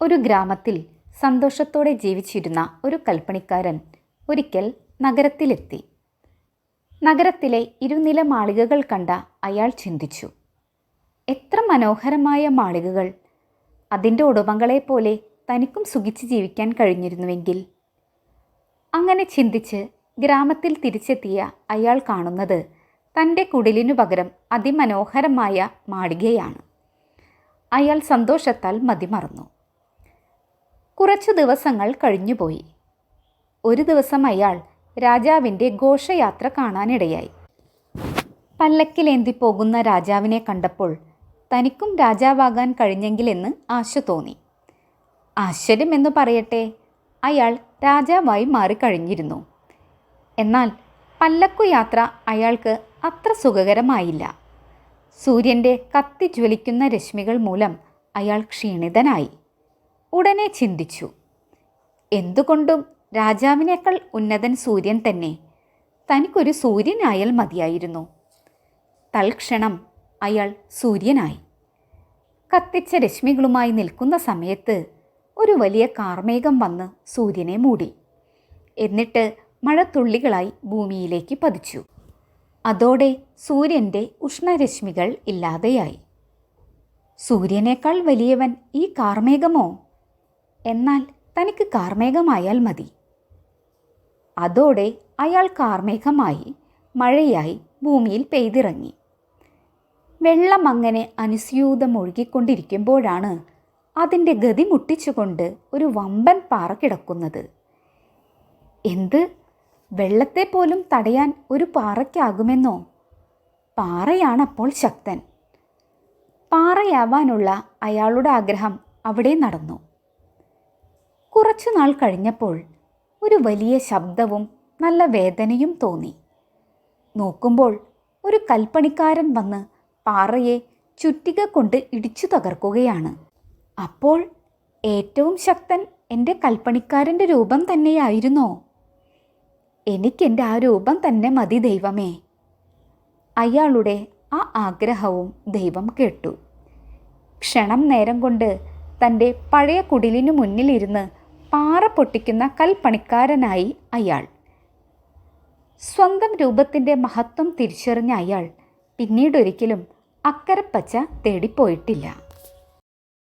ഒരു ഗ്രാമത്തിൽ സന്തോഷത്തോടെ ജീവിച്ചിരുന്ന ഒരു കൽപ്പണിക്കാരൻ ഒരിക്കൽ നഗരത്തിലെത്തി. നഗരത്തിലെ ഇരുനില മാളികകൾ കണ്ട അയാൾ ചിന്തിച്ചു എത്ര മനോഹരമായ മാളികകൾ! അതിന്റെ ഉടമകളെപ്പോലെ തനിക്കും സുഖിച്ച് ജീവിക്കാൻ കഴിഞ്ഞിരുന്നുവെങ്കിൽ. അങ്ങനെ ചിന്തിച്ച് ഗ്രാമത്തിൽ തിരിച്ചെത്തിയ അയാൾ കാണുന്നത് തന്റെ കുടിലിനു പകരം അതിമനോഹരമായ മാളികയാണ്. അയാൾ സന്തോഷത്താൽ മതിമറന്നു. കുറച്ചു ദിവസങ്ങൾ കഴിഞ്ഞുപോയി. ഒരു ദിവസം അയാൾ രാജാവിന്റെ ഘോഷയാത്ര കാണാനിടയായി. പല്ലക്കിലേന്തി പോകുന്ന രാജാവിനെ കണ്ടപ്പോൾ തനിക്കും രാജാവാകാൻ കഴിഞ്ഞെങ്കിലെന്ന് ആശ തോന്നി. ആശ്ചര്യമെന്ന് പറയട്ടെ അയാൾ രാജാവായി മാറിക്കഴിഞ്ഞിരുന്നു. എന്നാൽ പല്ലക്കു യാത്ര അയാൾക്ക് അത്ര സുഖകരമായില്ല. സൂര്യന്റെ കത്തിജ്വലിക്കുന്ന രശ്മികൾ മൂലം അയാൾ ക്ഷീണിതനായി. ഉടനെ ചിന്തിച്ചു. എന്തുകൊണ്ടും രാജാവിനേക്കാൾ ഉന്നതൻ സൂര്യൻ തന്നെ. തനിക്കൊരു സൂര്യനായാൽ മതിയായിരുന്നു. തൽക്ഷണം അയാൾ സൂര്യനായി. കത്തിച്ച രശ്മികളുമായി നിൽക്കുന്ന സമയത്ത് ഒരു വലിയ കാർമേഘം വന്ന് സൂര്യനെ മൂടി. എന്നിട്ട് മഴത്തുള്ളികളായി ഭൂമിയിലേക്ക് പതിച്ചു. അതോടെ സൂര്യന്റെ ഉഷ്ണരശ്മികൾ ഇല്ലാതെയായി. സൂര്യനേക്കാൾ വലിയവൻ ഈ കാർമേഘമോ? എന്നാൽ തനിക്ക് കാർമേഘമായാൽ മതി. അതോടെ അയാൾ കാർമേഘമായി മഴയായി ഭൂമിയിൽ പെയ്തിറങ്ങി. വെള്ളം അങ്ങനെ അനുസ്യൂതം ഒഴുകിക്കൊണ്ടിരിക്കുമ്പോഴാണ് അതിന്റെ ഗതി മുട്ടിച്ചുകൊണ്ട് ഒരു വമ്പൻ പാറ കിടക്കുന്നത്. എന്ത്? വെള്ളത്തെ പോലും തടയാൻ ഒരു പാറയ്ക്കാകുമെന്നോ? പാറയാണപ്പോൾ ശക്തൻ. പാറയാവാനുള്ള അയാളുടെ ആഗ്രഹം അവിടെ നടന്നു. കുറച്ചു നാൾ കഴിഞ്ഞപ്പോൾ ഒരു വലിയ ശബ്ദവും നല്ല വേദനയും തോന്നി. നോക്കുമ്പോൾ ഒരു കൽപ്പണിക്കാരൻ വന്ന് പാറയെ ചുറ്റിക കൊണ്ട് ഇടിച്ചു തകർക്കുകയാണ്. അപ്പോൾ ഏറ്റവും ശക്തൻ എന്റെ കൽപ്പണിക്കാരന്റെ രൂപം തന്നെയായിരുന്നോ? എനിക്കെന്റെ ആ രൂപം തന്നെ മതി ദൈവമേ. അയാളുടെ ആ ആഗ്രഹവും ദൈവം കേട്ടു. ക്ഷണം നേരം കൊണ്ട് തന്റെ പഴയ കുടിലിനു മുന്നിലിരുന്ന് പാറ പൊട്ടിക്കുന്ന കൽപ്പണിക്കാരനായി അയാൾ. സ്വന്തം രൂപത്തിന്റെ മഹത്വം തിരിച്ചറിഞ്ഞ അയാൾ പിന്നീടൊരിക്കലും അക്കരപ്പച്ച തേടിപ്പോയിട്ടില്ല.